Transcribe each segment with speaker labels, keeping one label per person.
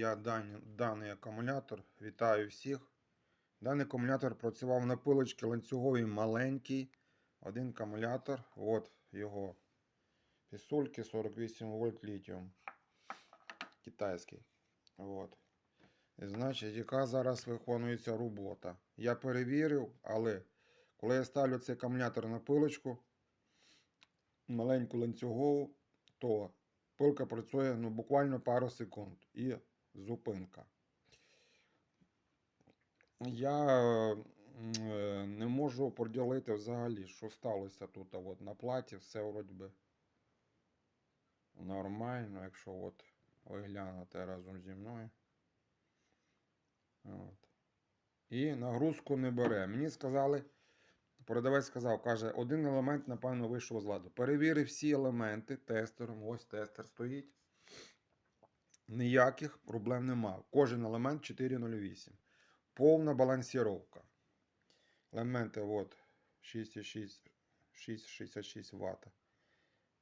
Speaker 1: я даний, даний акумулятор. Вітаю всіх. Даний акумулятор працював на пилочці ланцюговій маленький. Один акумулятор. От його пісульки 48 вольт літіум. Китайський. От. І, значить, яка зараз виконується робота. Я перевірив, але коли я ставлю цей акумулятор на пилочку, маленьку ланцюгову, то пилка працює ну, буквально пару секунд і зупинка. Я е, не можу поділити взагалі, що сталося тут от на платі, все вроді би нормально, якщо от ви глянете разом зі мною. От. І нагрузку не бере. Мені сказали, продавець сказав, каже, один елемент, напевно, вийшов з ладу. Перевірив всі елементи тестером. Ось тестер стоїть. Ніяких проблем нема. Кожен елемент 408. Повна балансіровка. Елементи от 6,66 Вт.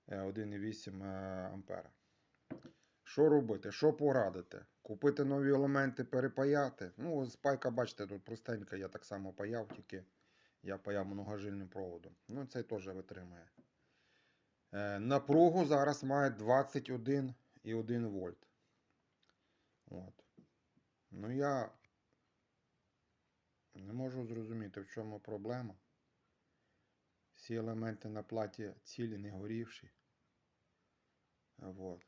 Speaker 1: 1,8 е, ампера. Що робити? Що порадити? Купити нові елементи, перепаяти. Ну, спайка, бачите, тут простенька, я так само паяв, тільки я паяв многожильним проводом. Ну, цей теж витримає. Е, напругу зараз має 21,1 вольт. От. Ну, я не можу зрозуміти, в чому проблема. Всі елементи на платі цілі, не горівші. Вот.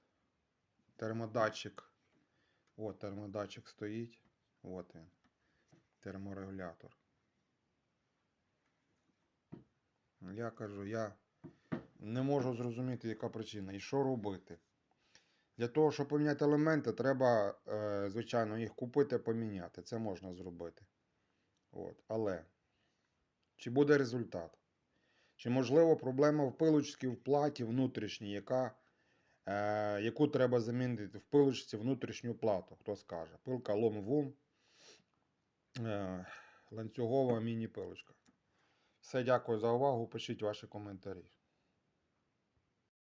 Speaker 1: Термодатчик. От термодатчик стоїть. От він. Терморегулятор. Я кажу, я не можу зрозуміти, яка причина і що робити. Для того, щоб поміняти елементи, треба, е, звичайно, їх купити, поміняти. Це можна зробити. От. Але чи буде результат? Чи можливо проблема в пилочці в платі внутрішній, яка, е, яку треба замінити в пилочці внутрішню плату, хто скаже. Пилка лом-вум, е, ланцюгова міні-пилочка. Все, дякую за увагу. Пишіть ваші коментарі.